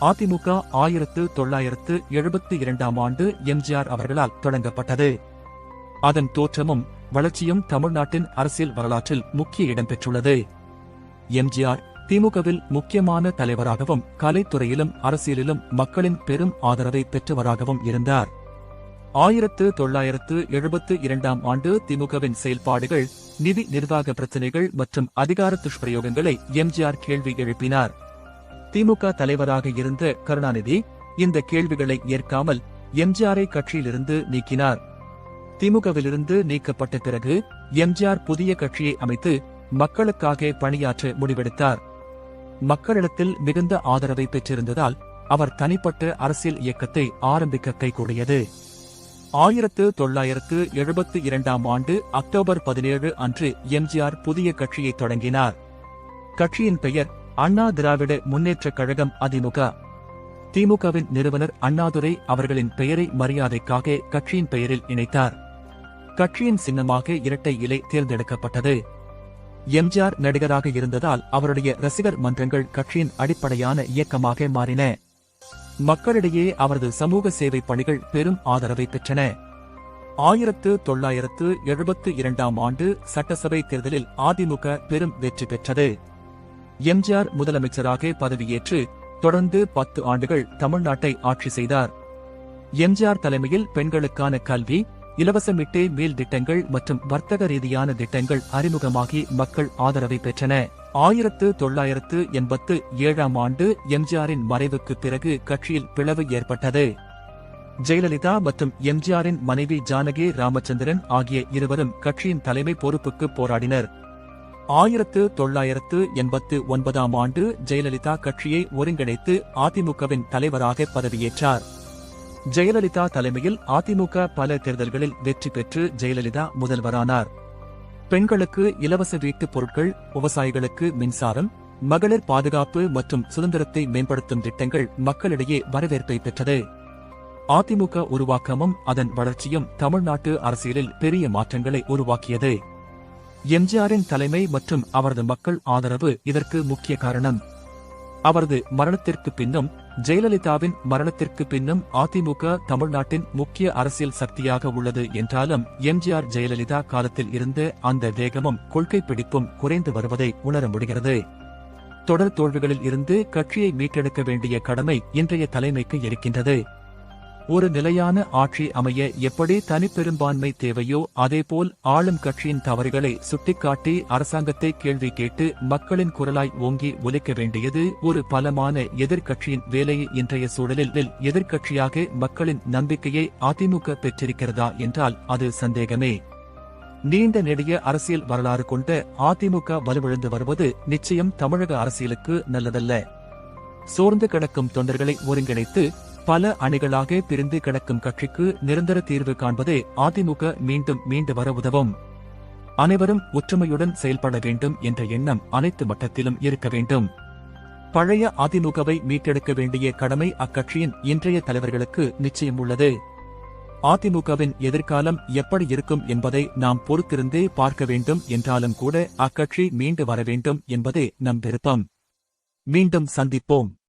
அதிமுக ஆயிரத்து தொள்ளாயிரத்து எழுபத்தி இரண்டாம் ஆண்டு எம்ஜிஆர் அவர்களால் தொடங்கப்பட்டது. அதன் தோற்றமும் வளர்ச்சியும் தமிழ்நாட்டின் அரசியல் வரலாற்றில் முக்கிய இடம் பெற்றுள்ளது. எம்ஜிஆர் திமுகவில் முக்கியமான தலைவராகவும் கலைத்துறையிலும் அரசியலிலும் மக்களின் பெரும் ஆதரவை பெற்றவராகவும் இருந்தார். ஆயிரத்து தொள்ளாயிரத்து எழுபத்து இரண்டாம் ஆண்டு திமுகவின் செயல்பாடுகள் நிதி நிர்வாக பிரச்சினைகள் மற்றும் அதிகார துஷ்பிரயோகங்களை எம்ஜிஆர் கேள்வி எழுப்பினார். திமுக தலைவராக இருந்த கருணாநிதி இந்த கேள்விகளை ஏற்காமல் எம்ஜிஆரை கட்சியிலிருந்து நீக்கினார். திமுகவிலிருந்து நீக்கப்பட்ட பிறகு எம்ஜிஆர் புதிய கட்சியை அமைத்து மக்களுக்காக பணியாற்ற முடிவெடுத்தார். மக்களிடத்தில் மிகுந்த ஆதரவை பெற்றிருந்ததால் அவர் தனிப்பட்ட அரசியல் இயக்கத்தை ஆரம்பிக்க கைகூடியது. ஆயிரத்து தொள்ளாயிரத்து எழுபத்து இரண்டாம் ஆண்டு அக்டோபர் பதினேழு அன்று எம்ஜிஆர் புதிய கட்சியை தொடங்கினார். கட்சியின் பெயர் அண்ணா திராவிட முன்னேற்றக் கழகம் அதிமுக. திமுகவின் நிறுவனர் அண்ணாதுரை அவர்களின் பெயரை மரியாதைக்காக கட்சியின் பெயரில் இணைத்தார். கட்சியின் சின்னமாக இரட்டை இலை தேர்ந்தெடுக்கப்பட்டது. எம்ஜிஆர் நடிகராக இருந்ததால் அவருடைய ரசிகர் மன்றங்கள் கட்சியின் அடிப்படையான இயக்கமாக மாறின. மக்களிடையே அவரது சமூக சேவை பணிகள் பெரும் ஆதரவை பெற்றன. ஆயிரத்து தொள்ளாயிரத்து எழுபத்து இரண்டாம் ஆண்டு சட்டசபை தேர்தலில் அதிமுக பெரும் வெற்றி பெற்றது. எம்ஜிஆர் முதலமைச்சராக பதவியேற்று தொடர்ந்து பத்து ஆண்டுகள் தமிழ்நாட்டை ஆட்சி செய்தார். எம்ஜிஆர் தலைமையில் பெண்களுக்கான கல்வி இலவச மிட்டே மீல் திட்டங்கள் மற்றும் வர்த்தக ரீதியான திட்டங்கள் அறிமுகமாகி மக்கள் ஆதரவை பெற்றன. ஆயிரத்து தொள்ளாயிரத்து எண்பத்து ஏழாம் ஆண்டு எம்ஜிஆரின் மறைவுக்கு பிறகு கட்சியில் பிளவு ஏற்பட்டது. ஜெயலலிதா மற்றும் எம்ஜிஆரின் மனைவி ஜானகி ராமச்சந்திரன் ஆகிய இருவரும் கட்சியின் தலைமை பொறுப்புக்கு போராடினர். ஆயிரத்து தொள்ளாயிரத்து எண்பத்து ஒன்பதாம் ஆண்டு ஜெயலலிதா கட்சியை ஒருங்கிணைத்து அதிமுகவின் தலைவராக பதவியேற்றார். ஜெயலலிதா தலைமையில் அதிமுக பல தேர்தல்களில் வெற்றி பெற்று ஜெயலலிதா முதல்வரானார். பெண்களுக்கு இலவச வீட்டுப் பொருட்கள் விவசாயிகளுக்கு மின்சாரம் மகளிர் பாதுகாப்பு மற்றும் சுதந்திரத்தை மேம்படுத்தும் திட்டங்கள் மக்களிடையே வரவேற்பை பெற்றது. அதிமுக உருவாக்கமும் அதன் வளர்ச்சியும் தமிழ்நாட்டு அரசியலில் பெரிய மாற்றங்களை உருவாக்கியது. எம்ஜிஆரின் தலைமை மற்றும் அவரது மக்கள் ஆதரவு இதற்கு முக்கிய காரணம். அவரது மரணத்திற்கு பின்னும் ஜெயலலிதாவின் மரணத்திற்கு பின்னும் அதிமுக தமிழ்நாட்டின் முக்கிய அரசியல் சக்தியாக உள்ளது என்றாலும் எம்ஜிஆர் ஜெயலலிதா காலத்தில் இருந்த அந்த வேகமும் கொள்கை பிடிப்பும் குறைந்து வருவதை உணர முடிகிறது. தொடர் தோல்விகளில் இருந்து கட்சியை மீட்டெடுக்க வேண்டிய கடமை இன்றைய தலைமைக்கு இருக்கின்றது. ஒரு நிலையான ஆட்சி அமைய எப்படி தனிப்பெரும்பான்மை தேவையோ அதேபோல் ஆளும் கட்சியின் தவறுகளை சுட்டிக்காட்டி அரசாங்கத்தை கேள்வி கேட்டு மக்களின் குரலாய் ஓங்கி ஒலிக்க வேண்டியது ஒரு பலமான எதிர்க்கட்சியின் வேலையை இன்றைய சூழலில் எதிர்க்கட்சியாக மக்களின் நம்பிக்கையை அதிமுக பெற்றிருக்கிறதா என்றால் அது சந்தேகமே. நீண்ட நெடிய அரசியல் வரலாறு கொண்ட அதிமுக வலுவிழந்து வருவது நிச்சயம் தமிழக அரசியலுக்கு நல்லதல்ல. சோர்ந்து கிடக்கும் தொண்டர்களை ஒருங்கிணைத்து பல அணிகளாக பிரிந்து கிடக்கும் கட்சிக்கு நிரந்தர தீர்வு காண்பதே அதிமுக மீண்டும் மீண்டு வர உதவும். அனைவரும் ஒற்றுமையுடன் செயல்பட வேண்டும் என்ற எண்ணம் அனைத்து மட்டத்திலும் இருக்க வேண்டும். பழைய அதிமுகவை மீட்டெடுக்க வேண்டிய கடமை அக்கட்சியின் இன்றைய தலைவர்களுக்கு நிச்சயம் உள்ளது. அதிமுகவின் எதிர்காலம் எப்படி இருக்கும் என்பதை நாம் பொறுத்திருந்தே பார்க்க வேண்டும் என்றாலும் கூட அக்கட்சி மீண்டு வர வேண்டும் என்பதே நம் விருப்பம். மீண்டும் சந்திப்போம்.